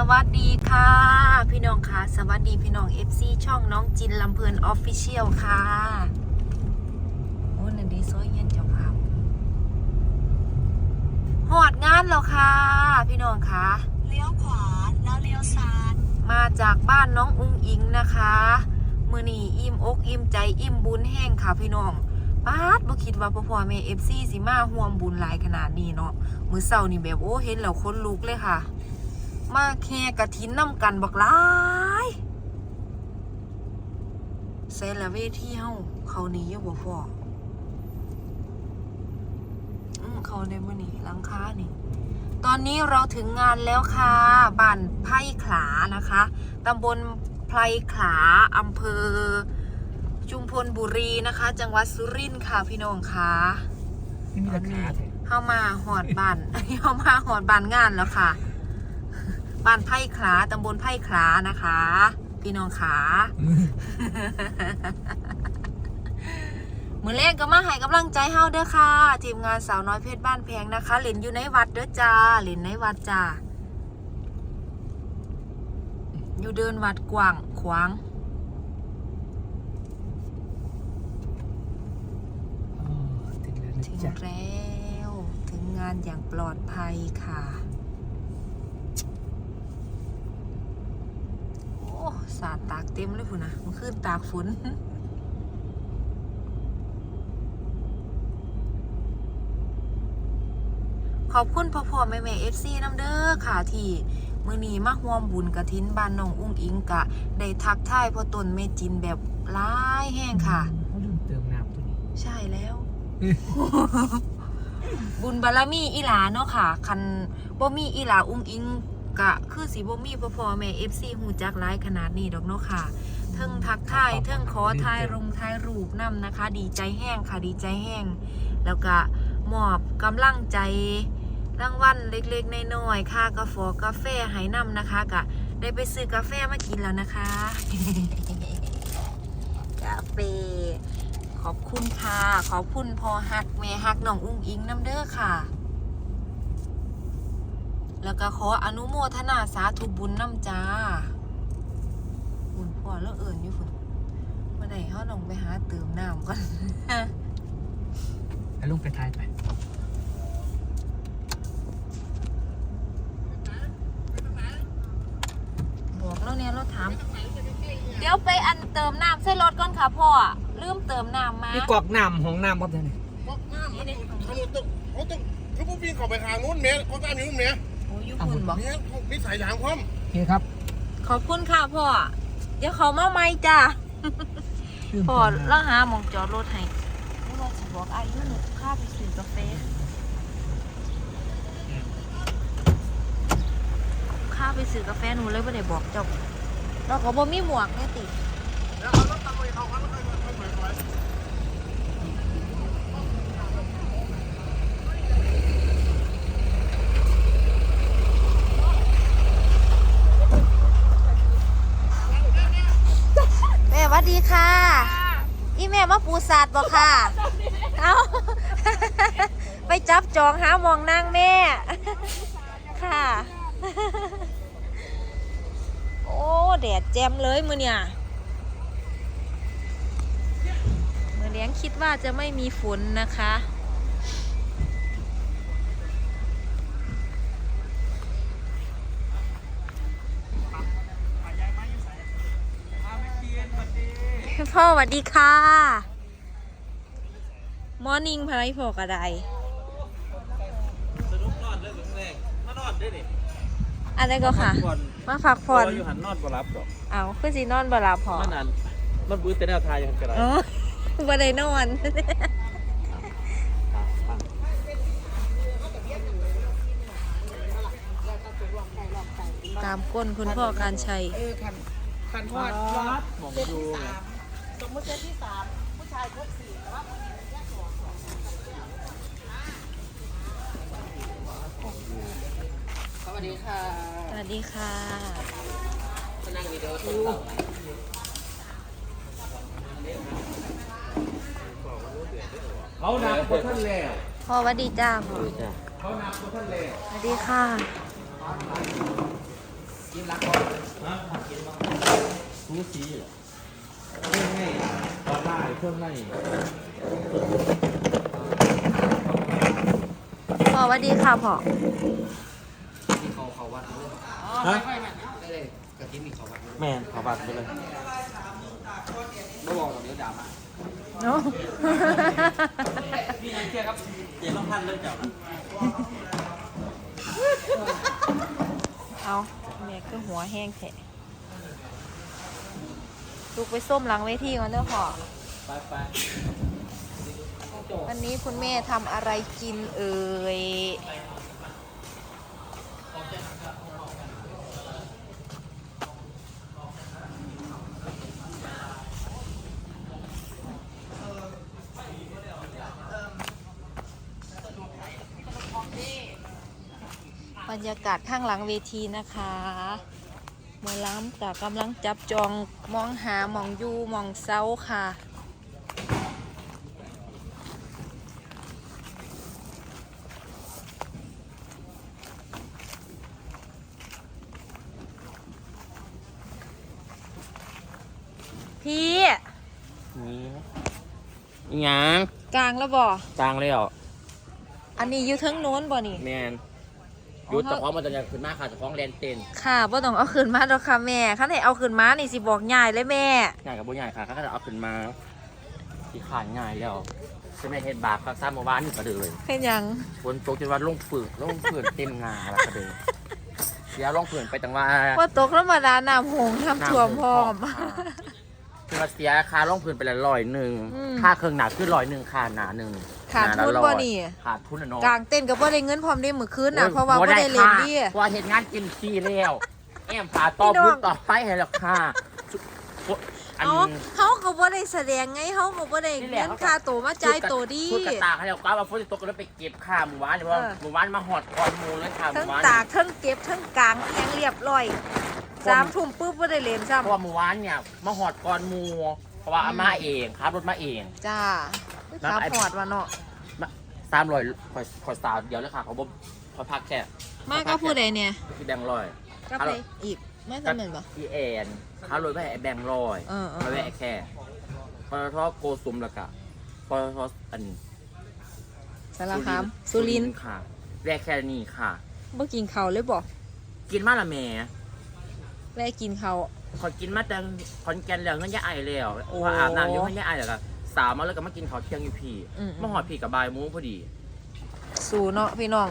สวัสดีค่ะ พี่น้องค่ะ สวัสดีพี่น้อง FC ช่องน้องจินลำเพลินออฟฟิเชียลค่ะ โอ้นันดีซอยเย็นเจ้าภาพหอดงานแล้วค่ะ พี่น้องค่ะเลี้ยวขวาแล้วเลี้ยวซ้ายมาจากบ้านน้องอุ้งอิงนะคะ มือนีอิ่มอกอิ่มใจอิ่มบุญแห้งค่ะพี่น้องป้าดบ่คิดว่าพ่อพ่อแม่เอฟซีสิมาห่วมบุญหลายขนาดนี้เนาะมือเศร้านี่แบบโอ้เห็นแล้วคนลุกเลยค่ะ มาแค่กระถินน้ำกันบักหลายเซนละเวทีเฮาเขาหนี้อยู่บ่พ่ออืมเขาในมือนี่หลังค้านี่ ตอนนี้เราถึงงานแล้วค่ะบ้านไผ่ขลานะคะตำบลไพรขลาอำเภอจุมพลบุรีนะคะ จังหวัดสุรินทร์ค่ะพี่น้องค่ะนี่มีแต่ขาแท้เข้ามาหอดบ้านเข้ามาหอดบ้านงานแล้วค่ะ บ้านไผ่ขลาตำบลไผ่ขลานะคะ พี่น้องขามือแรกก็มาให้กำลังใจเฮาเด้อค่ะทีมงานสาวน้อยเพชรบ้านแพงนะคะเล่นอยู่ในวัดเด้อจ้าเล่นในวัดจ้าอยู่เดินวัดกว้างขวางอ๋อถึงแล้วนะถึงจ๊ะแล้วถึงงานอย่างปลอดภัยค่ะ โอ้ สาดตากเต็มเลยพุ่นนะมันขึ้นตากฝนขอบคุณพ่อพ่อแม่แม่เอฟซีน้ำเด้อค่ะที่มือนี้มาห่วมบุญกระถินบ้านน้องอุ้งอิงกะ ได้ทักทายพ่อตนแม่จินแบบร้ายแห้งค่ะเขาลืมเติมน้ำตัวนี้ ใช่แล้ว บุญบารมีอีหลาเนาะค่ะ คันบ่มีอีหลาอุ้งอิง กะคือสิบ่มีพ่อพ่อแม่ FC หูจักหลายขนาดนี้ดอกเนาะค่ะ เทิงทักทายเทิงขอทายรงทายรูปนํนะคะ ดีใจแห้งค่ะดีใจแห้ง แล้วก็มอบกำลังใจรางวัลเล็กๆน้อยๆค่ากาแฟกาแฟให้นำนะคะกะได้ไปซื้อกาแฟมากินแล้วนะคะ กาแฟขอบคุณค่ะ ขอบคุณพอฮักแม่ฮักน้องอุ้งอิงน้ำเด้อค่ะ แล้วก็ขออนุโมทนาสาธุบุญน้ำจ้าบุญพ่อแล้วเอิ่นอยู่ฝุ่นเมื่อไหร่เขาลงไปหาเติมน้ำก่อน แล้วลงไปท้ายไปบอกแล้วเนี่ยรถถาม เดี๋ยวไปอันเติมน้ำใส่รถก่อนค่ะพ่อลืมเติมน้ำมานี่กอกน้ำห้องน้ำครับท่านนี่บอกน้ำมันเขาต้องเขาต้องคือผู้พี่เขาไปทางนู้นเมียเขาตามอยู่นู้นเมีย โอ้ยอยุคุณบอกเมียเขามีสายยางพร้อมโอเคครับขอบคุณค่ะพ่อเดี๋ยวเขามาใหม่จ้าลืมพอเติมน้ำแล้วหาหมองจอดรถให้ไม่ว่าจะบอกอายุหนูค่าไปซื้อกาแฟค่าไปซื้อกาแฟหนูเลยไม่ได้บอกเจ้าเราก็บ่มีหมวกเนี่ยติแล้วเอารถตามไปเขาเขาค่อยค่อยค่อยค่อย แม่หวัดดีค่ะ อีแม่มาปูศาสตร์บอค่ะ เอาไปจับจองหามองนางแม่ ค่ะ โอ้แดดแจ่มเลยมือเนี่ยมือเลี้ยงคิดว่าจะไม่มีฝนนะคะ พ่อสวัสดีค่ะมอร์นิ่งพายพอกระไดอะไรก็ค่ะ มาฝากผ่อนอยู่หันนอนบ่รับดอกเอาคือสีนอนบลาพอมันนั่นมันบื้อแต่แนวทายอยู่หันกระไรอ๋อบ่ได้นอนตามก้นคุณพ่อการชัยเออคันคันทอดรอบมองเซตดูที่ สมมติเซตที่สามผู้ชายครบสี่แต่ว่าผู้หญิงแค่สองสองสวัสดีค่ะสวัสดีค่ะนั่งวิดีโอดูเขานับคนท่านแล้วพ่อสวัสดีจ้าพอเขานับคนท่านแล้วสวัสดีค่ะมือสีเหรอ เครื่องให้ออนไลน์เครื่องให้พ่อสวัสดีค่ะพ่อที่เขาเขาวัดเลยฮะได้เลยกระทิ้นนี่เขาวัดเลยแม่นขอบัตรไปเลยไม่บอกหรอกเดี๋ยวด่ามาเนาะพี่ยังเชื่อครับเจ็ดต้องพันเลยจ้ะเอาแม่ก็หัวแห้งแท้ ลูกไปส้มหลังเวทีก่อนเด้อพ่อไปไปวันนี้คุณแม่ทำอะไรกินเอ่ยบรรยากาศข้างหลังเวทีนะคะห มอล้ำกับกำลังจับจองมองหามองอยู่มองเซาค่ะพี่นี่อีหยังกลางแล้วบ่จางเลยเหรออันนี้อยู่เทั้งโน้นบ่นี่แมน หยุดแต่พร้อมมันจะยังขึ้นมากค่ะจะฟ้องแลนเต้นค่ะบ่ต้องเอาขึ้นมาดอกค่ะแม่คันให้เอาขึ้นมานี่สิบอกยายเลยแม่ ง่ายกับบุญใหญ่ค่ะเขาก็จะเอาขึ้นมาที่ขานง่ายแล้วใช่ไหมเฮ็ดบาปครับซ้ำเมื่อวานนี่ก็เดินเป็นหยังฝนตกจนว่าลงฝืนลงฝืนเต็มงาแล้วก็เดินเดี๋ยวลงฝืนไปตั้งว่าว่าตกธรรมดาน้ำหงน้ำท่วมพร้อม คือมาเสียค่าลงพื้นไปละร้อยหนึ่งอืม ค่าเครื่องหนาคือร้อยหนึ่งค่าหนาหนึ่ง ขาดทุนหละบ่ร้อยนี่ ขาดทุนอะเนาะกลางเต้นก็บ่ได้เงินพร้อมได้มื้อคืนน่ะเพราะว่าบ่ได้เล่นดีค่ะเพราะว่าเห็นงานกินฟรีแล้วแอมพาต่อพี่น้องพูดต่อไปให้แล้วค่ะอันเอ้าเฮาก็บ่ได้แสดงไงเฮาก็บ่ได้นี่แหเงิละนค่าตัวมาจ่ายตัวดีพูดกระตากให้แล้วก้าวว่าฝนจะตกก็เลยไปเก็บค่าหมู่บ้านเลยว่าเออหมู่บ้านมาหอดคอนหมูเลยค่ะหทั้มู่งบ้านตากทั้งเก็บทั้งกลางเอียงเรียบร้อยสามทุ่มปุ๊บบ่ได้เล่นซ้ำเพราะว่าหมู่บ้านเนี่ยมาหอดคอนหมูเพราะว่าอาม่าเองครับรถมาเอง จ้าแล้วขับไอ้พอร์ตว่าเนาะ สามร้อยคอยคอยสาวเดียวเลยค่ะเขาบอกคอยพักแค่มาก็ผู้ใดเนี่ยพี่แบงค์ร้อยก็ไปอีกไม่สำเร็จบ่พี่แอนค้ารถไปไอ้แบงค์ร้อยเออเออไปแวะแค่ปตทโกสุมแล้วก็ปตทอันสารคามสุรินทร์ค่ะแวะแค่นี้ค่ะบ่กินข้าวเลยบ่กินมาละแม่แวะกินข้าวขอกินมาแต่ขอนแก่นแล้วเงินยาไอแล้วพออาบน้ำอยู่เงินยาไอแล้วก็ สาวมาแล้วก็มากินข้าวเที่ยงอยู่พี่มาหอดพี่กับบายโมุ้งพอดี สู่เนาะพี่น้อง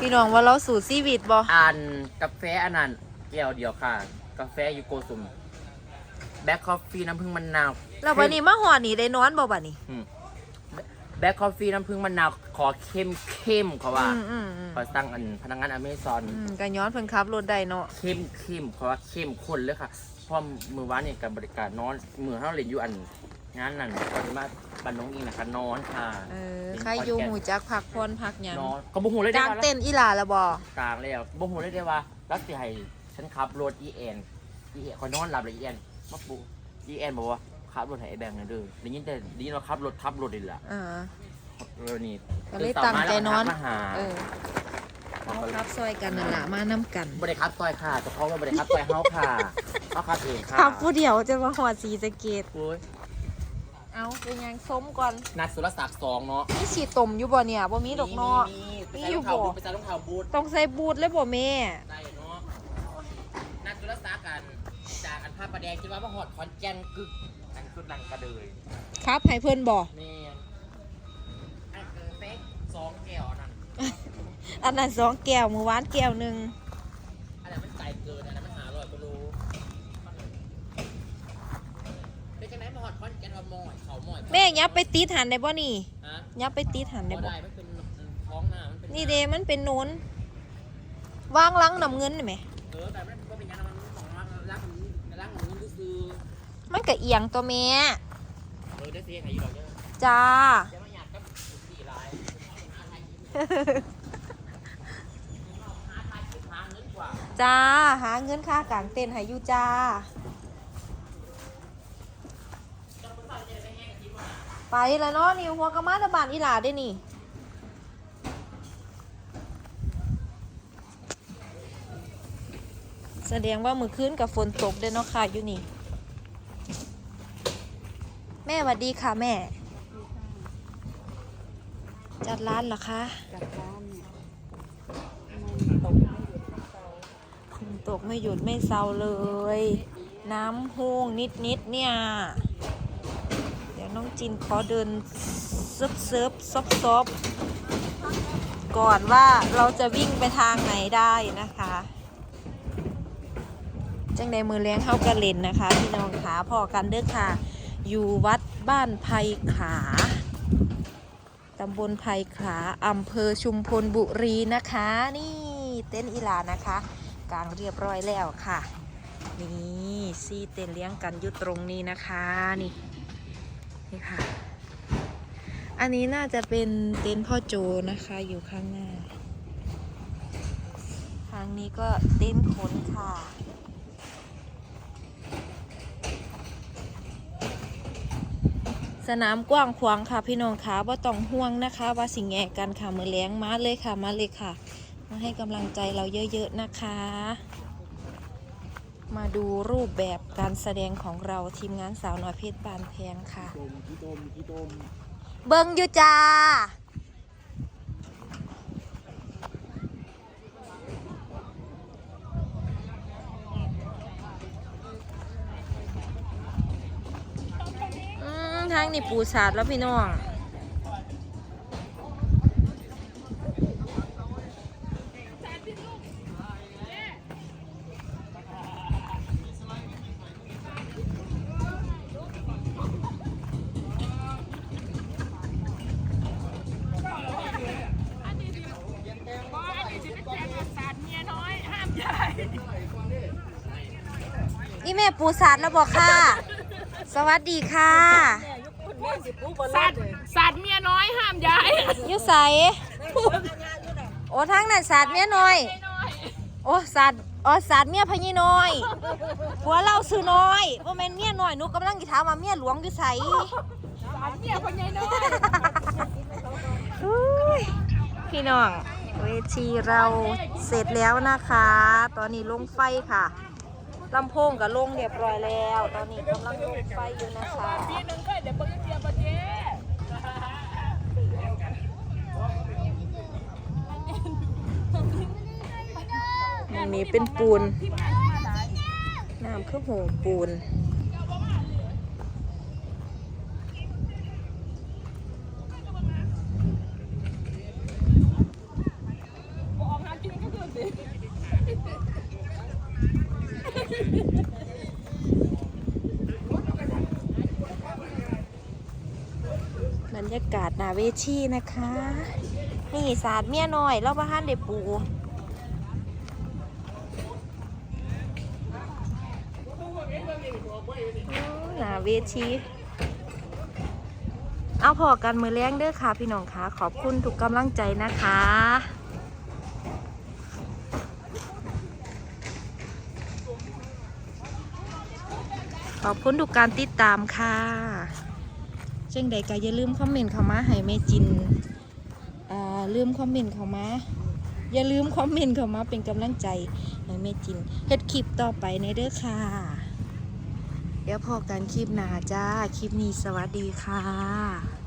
พี่น้องว่าเราสู่ชีวิตบ่อันกาแฟอันนั้นแก้วเดียวค่ะ กาแฟยูโกซุมแบ็คคอฟฟี่น้ำผึ้งมะนาวแล้ววันนี้มาหอดนี่ได้นอนบ่บัดนี้แบ็คคอฟฟี่น้ำผึ้งมะนาวขอเข้มเข้มๆเขาว่าอืมอืมอืมขอสั่งอันพนักงานอเมซอนอืมก็ย้อนเพิ่นขับรถได้เนาะเข้มเข้มเพราะว่าเข้มข้นเลยค่ะเพราะมือวานเนี่ยกับบริการนอนมือเขาเรียนอยู่อัน งานนั่นปฏิมาบันน้องอิงนะคะนอนค่ะเออใครอยู่หูจักพักพรพักหยังนอนก็บุหูเลยกได้ลางว่าเต้นอีหลาละบ่กลางแล้วบุหูเลยได้ว่ารักสิให้ฉันขับรถอีเอ็นอีเอ็นคอยนอนหลับเลยอีเอ็นมาปูอีเอ็นบอกว่าขับรถให้ไอ้แบงค์หนะเด้อได้ยินแต่ไดีเราขับรถขับรถเลยล่ะเออเออนี่ก็เลยตั้งใจนอนมาหา เออเอาครับซอยกันนั่นล่ะมานํกันบริครับซอยค่ะแต่เพราะว่าบริครับซอยเฮาค่ะเขาขับเองค่ะขับผู้เดียวจะมาหอดสีสะเกตโอ้ย เอาเป็นยังส้มก่อนนัดสุรศักดิ์สองเนาะมีฉีดตมอยู่บ่เนี่ยบ่มีดอกเนาะ มีมีมีอยู่ไปใส่รองเท้าบ่บูทไปใส่รองเท้าบูทต้องใส่บูทเลยบ่แม่ได้เนาะนัดสุรศักดิ์กันจากอันภาพประแดงคิดว่ามาหอดขอนแก่นกึกอันคือนังกระเดยครับให้เพิ่นบ่ นี่อันเกิดเป๊กสองแก้วนั่นอันนั้นสองแก้วมื้อวานแก้วหนึง แม่ยับไปติดหันได้บ่นี่ ฮะยับไปติดหันได้บ่บ่ได้มันเป็นท้องหน้ามันเป็นนี่เด้มันเป็นโน้นวางหลังน้ำเงินนี่แหม เออแต่มันก็เป็นอยังนั้นมันของรักรักรักของมันคือมันก็เอียงตัวแม่เออได้เสียใครอยู่หรอกเจ้าจ้า จะมาหยาดกับสี่ลายหาเงินกว่าจ้า หาเงินค่ากลางเต้นให้อยู่จ้า ไปแล้วเนาะนิวหัวกะมาตะบานอีหลาได้นี่แสดงว่ามือคืนกับฝนตกเด้เนาะค่ะอยู่นี่ แม่สวัสดีค่ะแม่ จัดร้านเหรอคะจัดร้านเนี่ยมันตกไม่หยุดไม่เศร้าฝนตกไม่หยุดไม่เซาเลย น้ำหูงนิดนิดๆเนี่ย จินขอเดินเซึบซึบซบซบก่อนว่าเราจะวิ่งไปทางไหนได้นะคะ จังใดมือเลี้ยงเข้ากระเลนนะคะ พี่น้องขาพอกันเด้อค่ะ อยู่วัดบ้านไผ่ขาตำบลไผ่ขาอำเภอชุมพลบุรีนะคะ นี่เต้นอีลานะคะกลางเรียบร้อยแล้วค่ะ นี่ซี่เต้นเลี้ยงกันอยู่ตรงนี้นะคะนี่ นี่ค่ะ อันนี้น่าจะเป็นเต็นท์พ่อโจนะคะอยู่ข้างหน้า ทางนี้ก็เต็นท์ขนค่ะสนามกว้างขวางค่ะพี่น้องคะว่าต้องห่วงนะคะ ว่าสิ่งแงกันค่ะมือเลี้ยงมาเลยค่ะมาเลยค่ะ มาให้กำลังใจเราเยอะๆนะคะ มาดูรูปแบบการแสดงของเราทีมงานสาวน้อยเพชรบานแพงค่ะ เบิงอยู่จ้า อืมทางนี่ปูสาดแล้วพี่น้อง ปูสาดแล้วบอกค่ะ สวัสดีค่ะสัตว์สัตว์เมียน้อยห้ามย้ายอยุใสโอ้ทางนั้นสาดเมียน้อย โอ้สาดอ๋อสาดเมียพญน้อยผัวเราซื้อน้อยว่าแม่นเมียน้อยหนูกำลังจะถามว่าเมียหลวงอยู่ไสสัตว์เมียคนใหญ่น้อยอุ้ยพี่น้องเวทีเราเสร็จแล้วนะคะ ตอนนี้ลงไฟค่ะ ลำโพงกับลงเรียบร้อยแล้ว ตอนนี้กำลังลงไฟอยู่นะคะปีหนึงก็เดี๋ยวเบิ้งเตียบเจ๊ตรงนี้เป็นปูน น้ำคือโหปูน ออกงานกินก็คือสิ บ รรยากาศนาเวทีนะคะ นี่ศาสตร์เมียน้อยแล้วบ้านเด็ปูหนาเวทีเอาพอกันมือเลี้ยงเด้อค่ะพี่น้องค่ะ ขอบคุณทุกกำลังใจนะคะขอบคุณทุกการติดตามค่ะ เช่นใดก็อย่าลืมคอมเมนต์เข้ามาให้แม่จินอ่าลืมคอมเมนต์เข้ามาอย่าลืมคอมเมนต์เข้ามาเป็นกำลังใจให้แม่จินเฮ็ดคลิปต่อไปในเด้อค่ะ เดี๋ยวพอกันคลิปหน้าจ้า คลิปนี้สวัสดีค่ะ